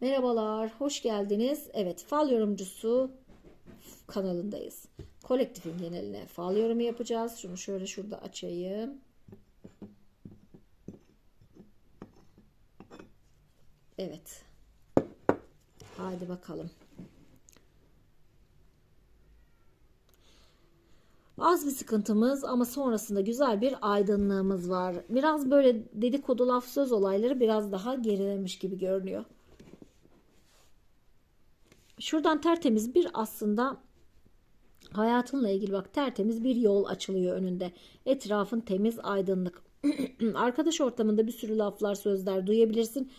Merhabalar, hoş geldiniz. Evet, fal yorumcusu kanalındayız. Kolektifin geneline fal yorumu yapacağız. Şunu şöyle şurada açayım. Evet. Haydi bakalım. Az bir sıkıntımız ama sonrasında güzel bir aydınlığımız var. Biraz böyle dedikodu laf söz olayları biraz daha gerilemiş gibi görünüyor. Şuradan tertemiz bir aslında hayatınla ilgili bak tertemiz bir yol açılıyor önünde. Etrafın temiz, aydınlık. Arkadaş ortamında bir sürü laflar, sözler duyabilirsin.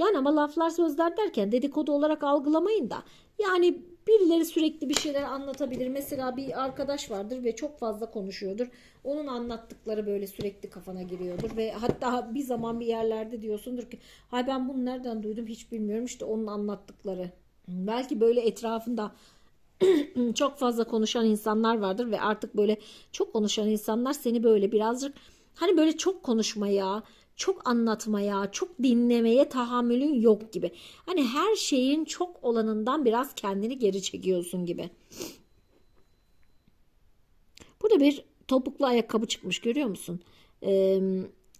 Yani ama laflar, sözler derken dedikodu olarak algılamayın da. Yani birileri sürekli bir şeyler anlatabilir. Mesela bir arkadaş vardır ve çok fazla konuşuyordur. Onun anlattıkları böyle sürekli kafana giriyordur ve hatta bir zaman bir yerlerde diyorsundur ki hay ben bunu nereden duydum hiç bilmiyorum işte onun anlattıkları. Belki böyle etrafında çok fazla konuşan insanlar vardır ve artık böyle çok konuşan insanlar seni böyle birazcık hani böyle çok konuşmaya, çok anlatmaya, çok dinlemeye tahammülün yok gibi. Hani her şeyin çok olanından biraz kendini geri çekiyorsun gibi. Burada bir topuklu ayakkabı çıkmış görüyor musun? Ee,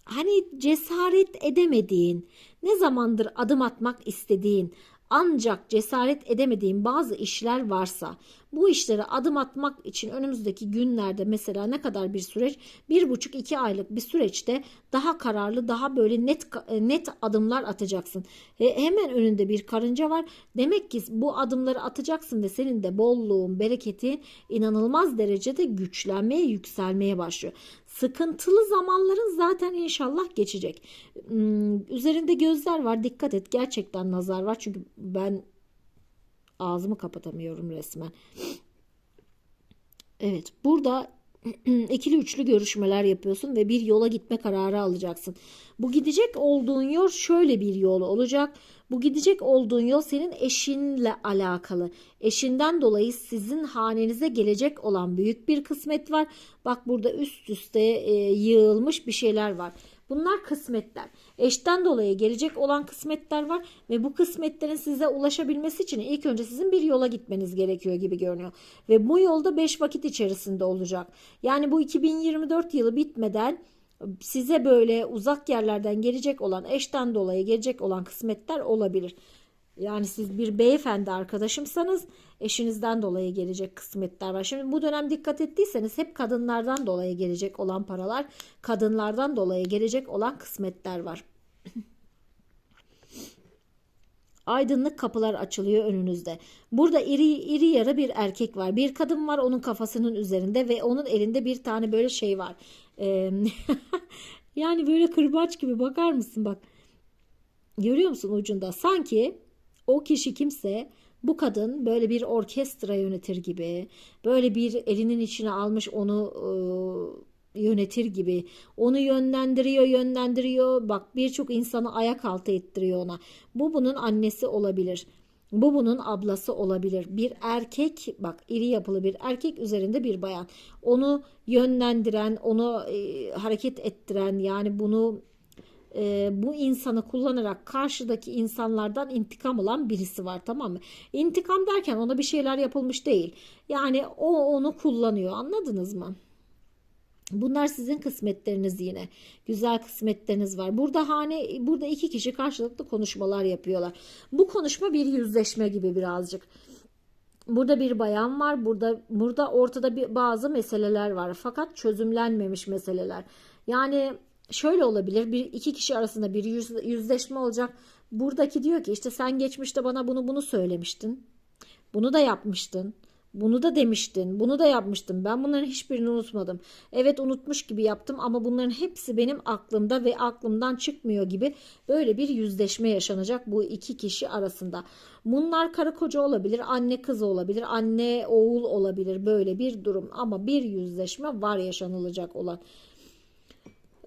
hani cesaret edemediğin, ne zamandır adım atmak istediğin, ancak cesaret edemediğin bazı işler varsa bu işlere adım atmak için önümüzdeki günlerde mesela ne kadar bir süreç bir buçuk iki aylık bir süreçte daha kararlı daha böyle net net adımlar atacaksın. He, hemen önünde bir karınca var. Demek ki bu adımları atacaksın ve senin de bolluğun, bereketin inanılmaz derecede güçlenmeye, yükselmeye başlıyor. Sıkıntılı zamanların zaten inşallah geçecek. Üzerinde gözler var. Dikkat et. Gerçekten nazar var. Çünkü ben ağzımı kapatamıyorum resmen. Evet. Burada ikili üçlü görüşmeler yapıyorsun ve bir yola gitme kararı alacaksın. Bu gidecek olduğun yol şöyle bir yol olacak. Bu gidecek olduğun yol senin eşinle alakalı. Eşinden dolayı sizin hanenize gelecek olan büyük bir kısmet var. Bak burada üst üste e, yığılmış bir şeyler var. Bunlar kısmetler. Eşten dolayı gelecek olan kısmetler var ve bu kısmetlerin size ulaşabilmesi için ilk önce sizin bir yola gitmeniz gerekiyor gibi görünüyor. Ve bu yolda 5 vakit içerisinde olacak. Yani bu 2024 yılı bitmeden size böyle uzak yerlerden gelecek olan eşten dolayı gelecek olan kısmetler olabilir. Yani siz bir beyefendi arkadaşımsanız eşinizden dolayı gelecek kısmetler var. Şimdi bu dönem dikkat ettiyseniz hep kadınlardan dolayı gelecek olan paralar, kadınlardan dolayı gelecek olan kısmetler var. Aydınlık kapılar açılıyor önünüzde. Burada iri iri yarı bir erkek var. Bir kadın var onun kafasının üzerinde ve onun elinde bir tane böyle şey var. Yani böyle kırbaç gibi bakar mısın bak. Görüyor musun ucunda? Sanki o kişi kimse bu kadın böyle bir orkestra yönetir gibi, böyle bir elinin içine almış onu e, yönetir gibi, onu yönlendiriyor, yönlendiriyor. Bak birçok insanı ayak altı ettiriyor ona. Bu bunun annesi olabilir. Bu bunun ablası olabilir. Bir erkek bak iri yapılı bir erkek üzerinde bir bayan. Onu yönlendiren, onu e, hareket ettiren yani bunu e, bu insanı kullanarak karşıdaki insanlardan intikam alan birisi var tamam mı? İntikam derken ona bir şeyler yapılmış değil. Yani o onu kullanıyor anladınız mı? Bunlar sizin kısmetleriniz yine. Güzel kısmetleriniz var. Burada hane burada iki kişi karşılıklı konuşmalar yapıyorlar. Bu konuşma bir yüzleşme gibi birazcık. Burada bir bayan var. Burada burada ortada bir bazı meseleler var. Fakat çözümlenmemiş meseleler. Yani şöyle olabilir. Bir iki kişi arasında bir yüz, yüzleşme olacak. Buradaki diyor ki işte sen geçmişte bana bunu bunu söylemiştin. Bunu da yapmıştın. Bunu da demiştin. Bunu da yapmıştım. Ben bunların hiçbirini unutmadım. Evet unutmuş gibi yaptım ama bunların hepsi benim aklımda ve aklımdan çıkmıyor gibi böyle bir yüzleşme yaşanacak bu iki kişi arasında. Bunlar karı koca olabilir, anne kız olabilir, anne oğul olabilir böyle bir durum ama bir yüzleşme var yaşanılacak olan.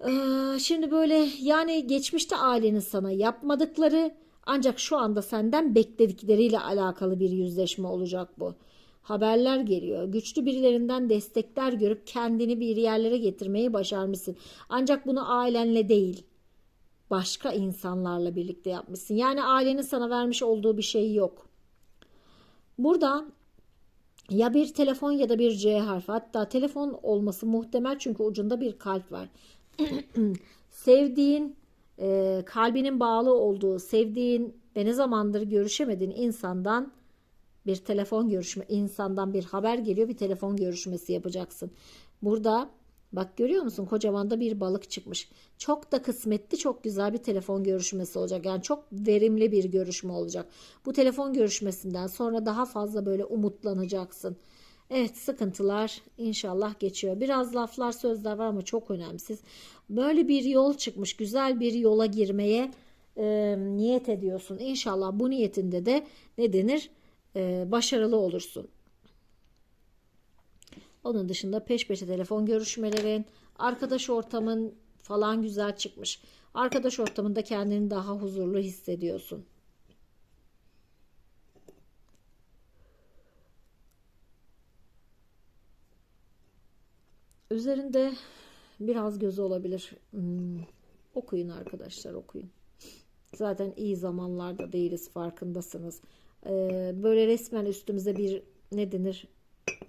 Ee, şimdi böyle yani geçmişte ailenin sana yapmadıkları ancak şu anda senden bekledikleriyle alakalı bir yüzleşme olacak bu. Haberler geliyor. Güçlü birilerinden destekler görüp kendini bir yerlere getirmeyi başarmışsın. Ancak bunu ailenle değil. başka insanlarla birlikte yapmışsın. Yani ailenin sana vermiş olduğu bir şey yok. Burada ya bir telefon ya da bir C harfi. Hatta telefon olması muhtemel çünkü ucunda bir kalp var. Sevdiğin, e, kalbinin bağlı olduğu, sevdiğin ve ne zamandır görüşemediğin insandan bir telefon görüşme, insandan bir haber geliyor, bir telefon görüşmesi yapacaksın. Burada bak görüyor musun? Kocaman da bir balık çıkmış. Çok da kısmetli, çok güzel bir telefon görüşmesi olacak. Yani çok verimli bir görüşme olacak. Bu telefon görüşmesinden sonra daha fazla böyle umutlanacaksın. Evet sıkıntılar inşallah geçiyor. Biraz laflar sözler var ama çok önemsiz. Böyle bir yol çıkmış. Güzel bir yola girmeye e, niyet ediyorsun. İnşallah bu niyetinde de ne denir? E, başarılı olursun. Onun dışında peş peşe telefon görüşmelerin, arkadaş ortamın falan güzel çıkmış. Arkadaş ortamında kendini daha huzurlu hissediyorsun. Üzerinde biraz gözü olabilir. Hmm, Okuyun arkadaşlar okuyun. Zaten iyi zamanlarda değiliz farkındasınız. Ee, böyle resmen üstümüze bir ne denir?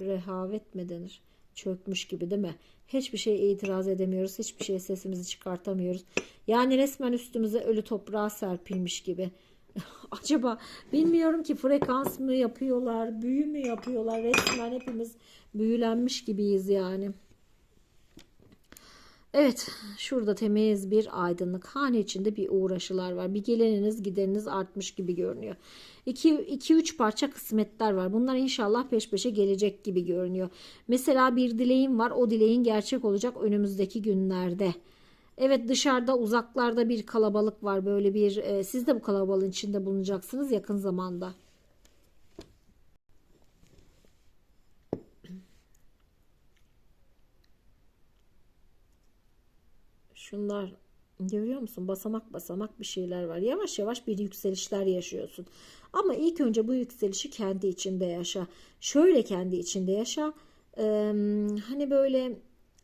Rehavet mi denir? Çökmüş gibi değil mi? Hiçbir şeye itiraz edemiyoruz. Hiçbir şeye sesimizi çıkartamıyoruz. Yani resmen üstümüze ölü toprağa serpilmiş gibi. Acaba bilmiyorum ki frekans mı yapıyorlar, büyü mü yapıyorlar? Resmen hepimiz büyülenmiş gibiyiz yani. Evet, şurada temiz bir aydınlık. Hane içinde bir uğraşılar var. Bir geleniniz gideriniz artmış gibi görünüyor. 2-3 parça kısmetler var. Bunlar inşallah peş peşe gelecek gibi görünüyor. Mesela bir dileğim var. O dileğin gerçek olacak önümüzdeki günlerde. Evet dışarıda uzaklarda bir kalabalık var. Böyle bir e, siz de bu kalabalığın içinde bulunacaksınız yakın zamanda. Şunlar görüyor musun? Basamak basamak bir şeyler var. Yavaş yavaş bir yükselişler yaşıyorsun. Ama ilk önce bu yükselişi kendi içinde yaşa. Şöyle kendi içinde yaşa. Ee, hani böyle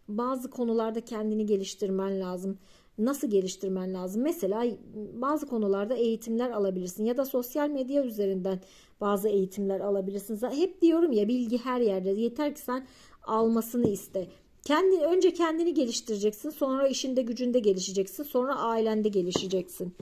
bazı konularda kendini geliştirmen lazım. Nasıl geliştirmen lazım? Mesela bazı konularda eğitimler alabilirsin ya da sosyal medya üzerinden bazı eğitimler alabilirsin. Hep diyorum ya bilgi her yerde. Yeter ki sen almasını iste. Kendi, önce kendini geliştireceksin. Sonra işinde gücünde gelişeceksin. Sonra ailende gelişeceksin.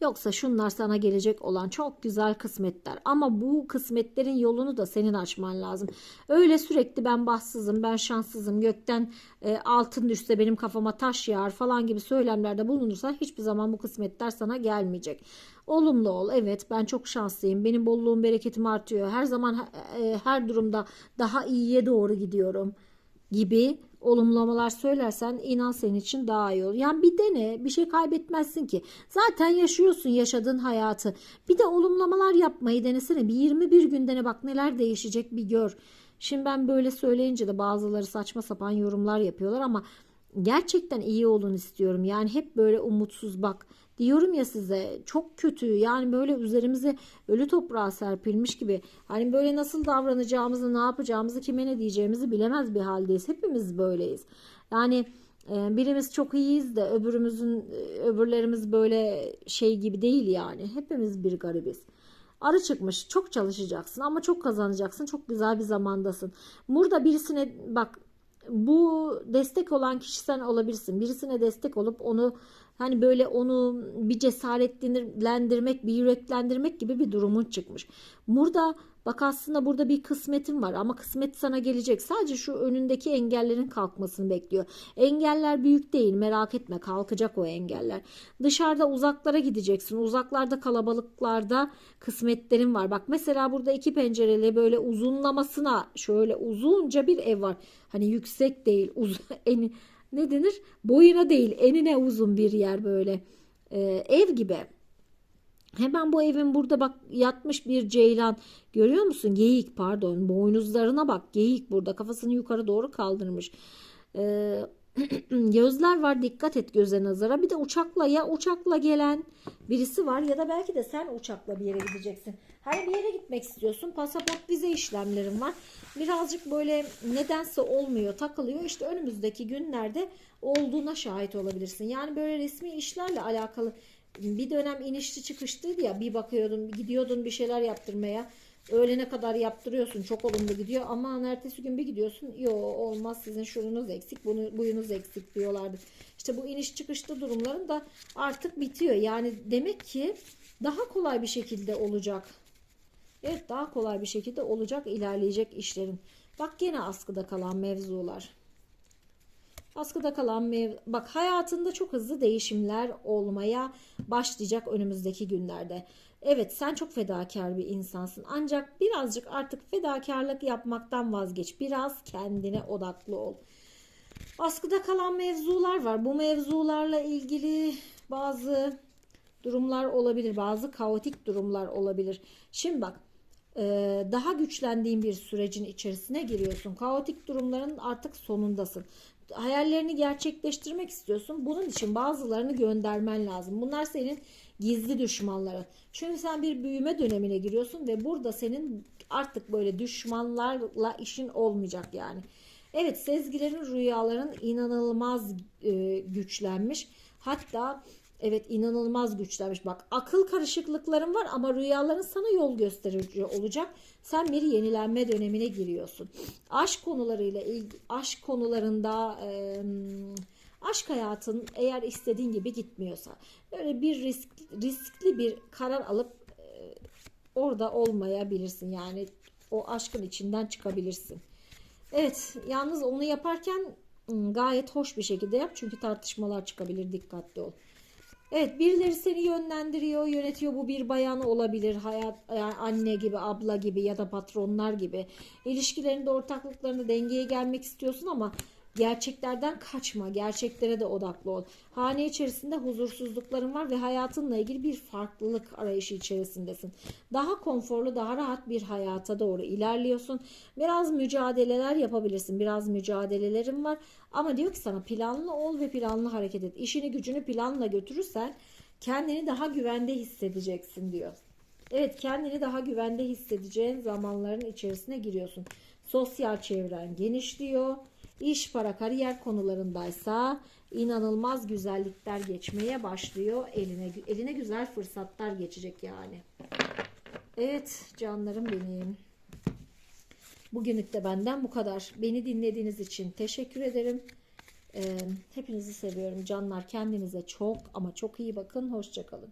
Yoksa şunlar sana gelecek olan çok güzel kısmetler. Ama bu kısmetlerin yolunu da senin açman lazım. Öyle sürekli ben bahtsızım, ben şanssızım, gökten e, altın düşse benim kafama taş yağar falan gibi söylemlerde bulunursan hiçbir zaman bu kısmetler sana gelmeyecek. Olumlu ol. Evet ben çok şanslıyım. Benim bolluğum, bereketim artıyor. Her zaman e, her durumda daha iyiye doğru gidiyorum gibi olumlamalar söylersen inan senin için daha iyi olur. Yani bir dene bir şey kaybetmezsin ki. Zaten yaşıyorsun yaşadığın hayatı. Bir de olumlamalar yapmayı denesene. Bir 21 gün dene bak neler değişecek bir gör. Şimdi ben böyle söyleyince de bazıları saçma sapan yorumlar yapıyorlar ama gerçekten iyi olun istiyorum. Yani hep böyle umutsuz bak diyorum ya size çok kötü yani böyle üzerimize ölü toprağa serpilmiş gibi hani böyle nasıl davranacağımızı ne yapacağımızı kime ne diyeceğimizi bilemez bir haldeyiz hepimiz böyleyiz yani e, birimiz çok iyiyiz de öbürümüzün e, öbürlerimiz böyle şey gibi değil yani hepimiz bir garibiz. Arı çıkmış çok çalışacaksın ama çok kazanacaksın çok güzel bir zamandasın. Burada birisine bak bu destek olan kişi sen olabilirsin. Birisine destek olup onu hani böyle onu bir cesaretlendirmek, bir yüreklendirmek gibi bir durumun çıkmış. Burada bak aslında burada bir kısmetin var ama kısmet sana gelecek. Sadece şu önündeki engellerin kalkmasını bekliyor. Engeller büyük değil merak etme kalkacak o engeller. Dışarıda uzaklara gideceksin. Uzaklarda kalabalıklarda kısmetlerin var. Bak mesela burada iki pencereli böyle uzunlamasına şöyle uzunca bir ev var. Hani yüksek değil uzun en ne denir? Boyuna değil enine uzun bir yer böyle. Ee, ev gibi. Hemen bu evin burada bak yatmış bir ceylan. Görüyor musun? Geyik pardon. Boynuzlarına bak. Geyik burada kafasını yukarı doğru kaldırmış. Ee, gözler var dikkat et göze nazara. Bir de uçakla ya uçakla gelen birisi var ya da belki de sen uçakla bir yere gideceksin. Hani bir yere gitmek istiyorsun. Pasaport vize işlemlerin var. Birazcık böyle nedense olmuyor takılıyor. İşte önümüzdeki günlerde olduğuna şahit olabilirsin. Yani böyle resmi işlerle alakalı bir dönem inişli çıkışlıydı ya bir bakıyordun gidiyordun bir şeyler yaptırmaya öğlene kadar yaptırıyorsun çok olumlu gidiyor ama ertesi gün bir gidiyorsun yo olmaz sizin şurunuz eksik bunu buyunuz eksik diyorlardı. İşte bu iniş çıkışlı durumların da artık bitiyor. Yani demek ki daha kolay bir şekilde olacak. Evet daha kolay bir şekilde olacak ilerleyecek işlerin. Bak gene askıda kalan mevzular. Askıda kalan mev bak hayatında çok hızlı değişimler olmaya başlayacak önümüzdeki günlerde. Evet sen çok fedakar bir insansın ancak birazcık artık fedakarlık yapmaktan vazgeç. Biraz kendine odaklı ol. Askıda kalan mevzular var. Bu mevzularla ilgili bazı durumlar olabilir. Bazı kaotik durumlar olabilir. Şimdi bak e, daha güçlendiğin bir sürecin içerisine giriyorsun. Kaotik durumların artık sonundasın. Hayallerini gerçekleştirmek istiyorsun. Bunun için bazılarını göndermen lazım. Bunlar senin gizli düşmanların. Çünkü sen bir büyüme dönemine giriyorsun ve burada senin artık böyle düşmanlarla işin olmayacak yani. Evet sezgilerin rüyaların inanılmaz e, güçlenmiş. Hatta evet inanılmaz güçlenmiş. Bak akıl karışıklıkların var ama rüyaların sana yol gösterici olacak. Sen bir yenilenme dönemine giriyorsun. Aşk konularıyla ilgili aşk konularında e, aşk hayatın eğer istediğin gibi gitmiyorsa böyle bir risk riskli bir karar alıp e, orada olmayabilirsin. Yani o aşkın içinden çıkabilirsin. Evet, yalnız onu yaparken gayet hoş bir şekilde yap çünkü tartışmalar çıkabilir. Dikkatli ol. Evet, birileri seni yönlendiriyor, yönetiyor. Bu bir bayan olabilir, hayat yani anne gibi, abla gibi ya da patronlar gibi. İlişkilerinde, ortaklıklarında dengeye gelmek istiyorsun ama gerçeklerden kaçma, gerçeklere de odaklı ol. Hane içerisinde huzursuzlukların var ve hayatınla ilgili bir farklılık arayışı içerisindesin. Daha konforlu, daha rahat bir hayata doğru ilerliyorsun. Biraz mücadeleler yapabilirsin. Biraz mücadelelerin var. Ama diyor ki sana planlı ol ve planlı hareket et. İşini gücünü planla götürürsen kendini daha güvende hissedeceksin diyor. Evet kendini daha güvende hissedeceğin zamanların içerisine giriyorsun. Sosyal çevren genişliyor. İş, para, kariyer konularındaysa inanılmaz güzellikler geçmeye başlıyor. Eline eline güzel fırsatlar geçecek yani. Evet canlarım benim. Bugünlük de benden bu kadar. Beni dinlediğiniz için teşekkür ederim. Ee, hepinizi seviyorum canlar. Kendinize çok ama çok iyi bakın. Hoşçakalın.